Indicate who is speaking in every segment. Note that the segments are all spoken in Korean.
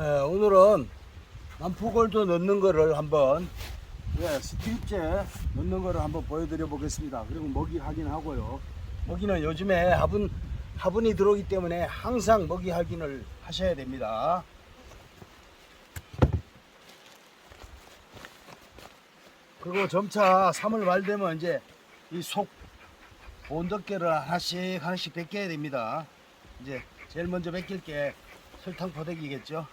Speaker 1: 예, 오늘은 남포골드 넣는 거를 한번 예, 스트립제 넣는 거를 한번 보여드려 보겠습니다. 그리고 먹이 확인하고요. 먹이는 요즘에 화분 화분이 들어오기 때문에 항상 먹이 확인을 하셔야 됩니다. 그리고 점차 3월 말 되면 이제 이 속 온도계를 하나씩 하나씩 벗겨야 됩니다. 이제 제일 먼저 벗길 게 설탕 포대기겠죠.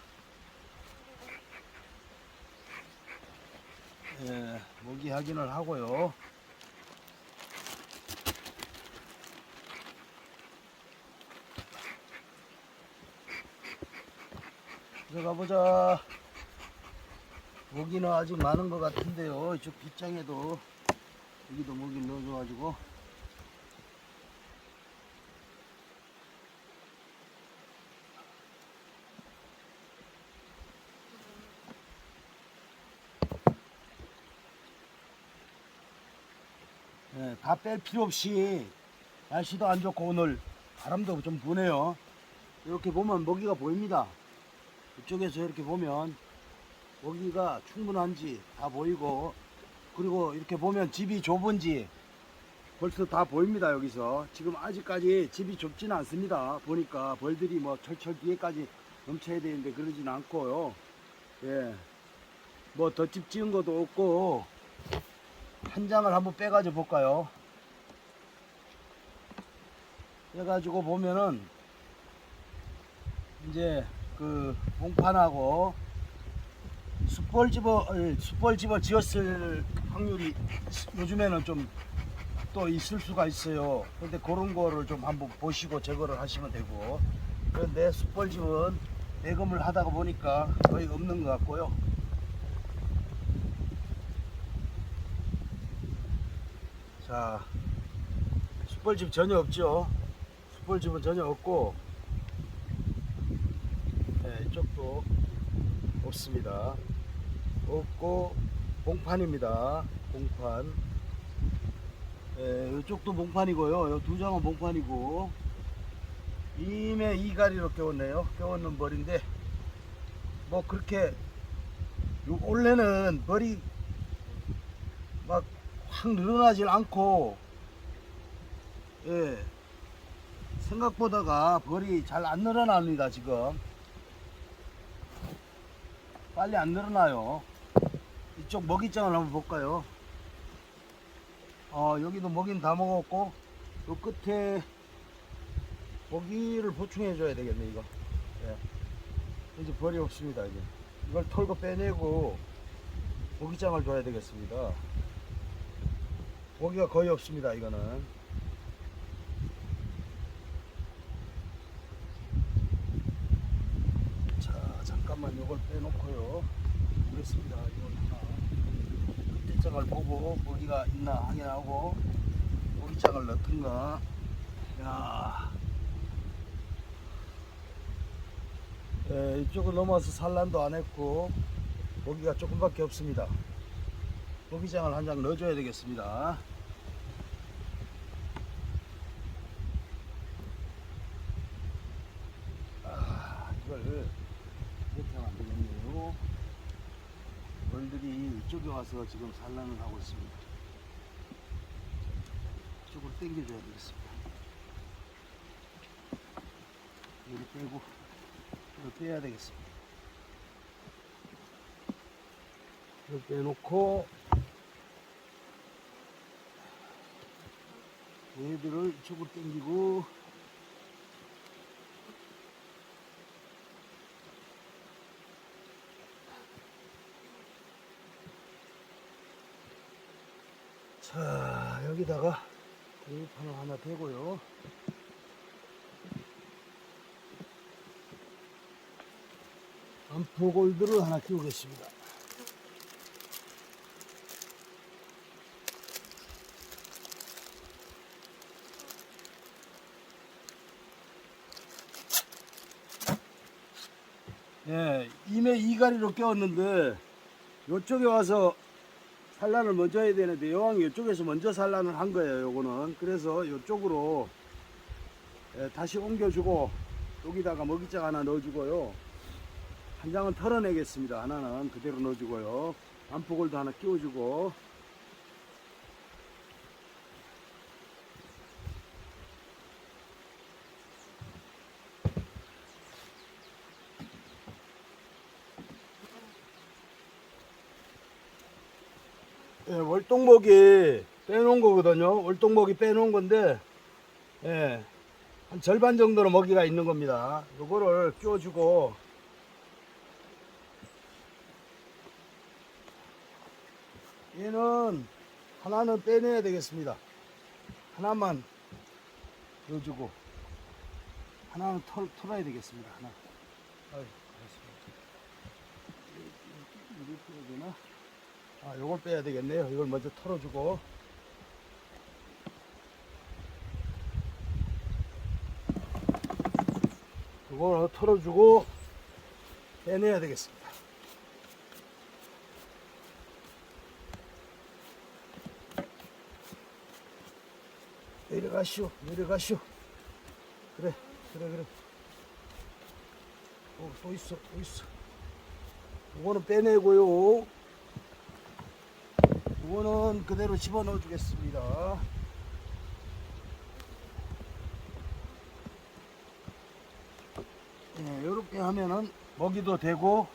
Speaker 1: 예, 모기 확인을 하고요. 들어가 보자. 모기는 아직 많은 것 같은데요. 이쪽 빗장에도 여기도 모기 넣어줘가지고 네, 다 뺄 필요 없이 날씨도 안 좋고 오늘 바람도 좀 부네요. 이렇게 보면 먹이가 보입니다. 이쪽에서 이렇게 보면 먹이가 충분한지 다 보이고 그리고 이렇게 보면 집이 좁은지 벌써 다 보입니다 여기서. 지금 아직까지 집이 좁지는 않습니다. 보니까 벌들이 뭐 철철 뒤에까지 넘쳐야 되는데 그러진 않고요. 예뭐 덧집 지은 것도 없고 한 장을 한번 빼가지고 볼까요 빼가지고 보면은 이제 그 봉판하고 숯벌집어 숯벌집어 지었을 확률이 요즘에는 좀 또 있을 수가 있어요. 근데 그런 거를 좀 한번 보시고 제거를 하시면 되고 그런데 숯벌집은 대금을 하다가 보니까 거의 없는 것 같고요. 자, 숯벌집 전혀 없죠. 숯벌집은 전혀 없고 네, 이쪽도 없습니다. 없고 봉판입니다. 봉판. 예, 이쪽도 봉판이고요. 이두 장은 봉판이고 임에 이가리로 껴왔네요. 껴왔는 벌인데 뭐 그렇게 요 원래는 벌이 막 확 늘어나질 않고 예 생각보다가 벌이 잘 안 늘어납니다 지금 빨리 안 늘어나요. 이쪽 먹이장을 한번 볼까요? 어, 여기도 먹이는 다 먹었고, 요 끝에 먹이를 보충해 줘야 되겠네, 이거. 예. 이제 벌이 없습니다, 이제. 이걸 털고 빼내고 먹이장을 줘야 되겠습니다. 먹이가 거의 없습니다, 이거는. 자, 잠깐만 이걸 빼놓고요. 보겠습니다. 이걸 하나. 끝장을 보고 먹이가 있나 확인하고 먹이장을 넣든가. 야. 예, 이쪽을 넘어서 산란도 안 했고 먹이가 조금밖에 없습니다. 먹이장을 한 장 넣어줘야 되겠습니다. 아, 이걸 이렇게 하면 안 되겠네요. 벌들이 이쪽에 와서 지금 산란을 하고 있습니다. 이쪽으로 당겨줘야 되겠습니다. 여기 빼고, 이거 빼야 되겠습니다. 이거 빼놓고, 얘들을 이쪽으로 당기고, 자, 여기다가 대입판을 하나 대고요. 암포골드를 하나 키우겠습니다. 예, 임에 이가리로 껴왔는데 이쪽에 와서 산란을 먼저 해야 되는데 여왕이 이쪽에서 먼저 산란을 한 거예요 요거는 그래서 이쪽으로 예, 다시 옮겨주고 여기다가 먹이장 하나 넣어주고요 한 장은 털어내겠습니다. 하나는 그대로 넣어주고요. 안폭을도 하나 끼워주고 예, 월동목이 빼놓은 거거든요. 월동목이 빼놓은 건데, 예, 한 절반 정도の먹이가 있는 겁니다. 요거를 끼워주고, 얘는 하나는 빼내야 되겠습니다. 하나만 넣어주고, 하나는 털, 털어야 되겠습니다. 하나. 아유, 알겠습니다. 이렇게 해야 되나? 아, 요걸 빼야 되겠네요. 이걸 먼저 털어주고. 이걸 털어주고 빼내야 되겠습니다. 내려가시오, 내려가시오. 그래, 그래, 그래. 어, 또 있어, 또 있어. 이거는 빼내고요. 이거는 그대로 집어넣어 주겠습니다. 예, 이렇게 하면은 먹이도 되고,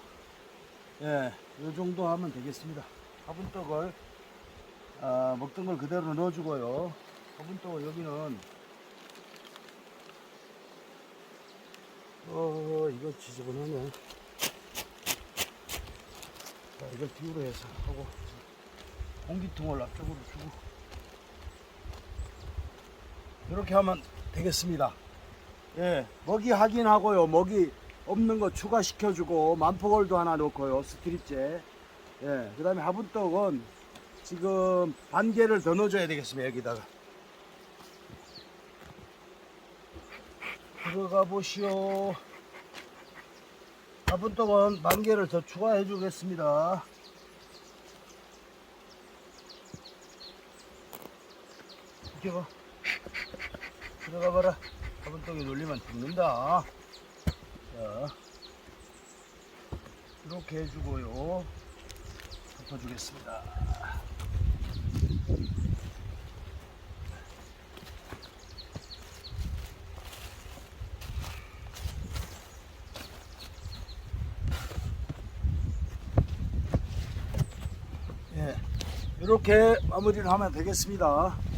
Speaker 1: 예, 요 정도 하면 되겠습니다. 화분떡을, 아, 먹던 걸 그대로 넣어주고요. 화분떡을 여기는, 어, 이거 지저분하네. 자, 이걸 뒤로 해서 하고, 공기통을 앞쪽으로 주고 이렇게 하면 되겠습니다. 예, 먹이 확인하고요. 먹이 없는 거 추가시켜주고 만포골도 하나 넣고요. 스트립째. 예, 그 다음에 화분떡은 지금 반 개를 더 넣어줘야 되겠습니다. 여기다가 들어가 보시오. 화분떡은 반 개를 더 추가해 주겠습니다. 이렇게 봐. 들어가 봐라. 화분떡에 놀리면 죽는다. 자, 이렇게 해주고요. 덮어주겠습니다. 예, 이렇게 마무리를 하면 되겠습니다.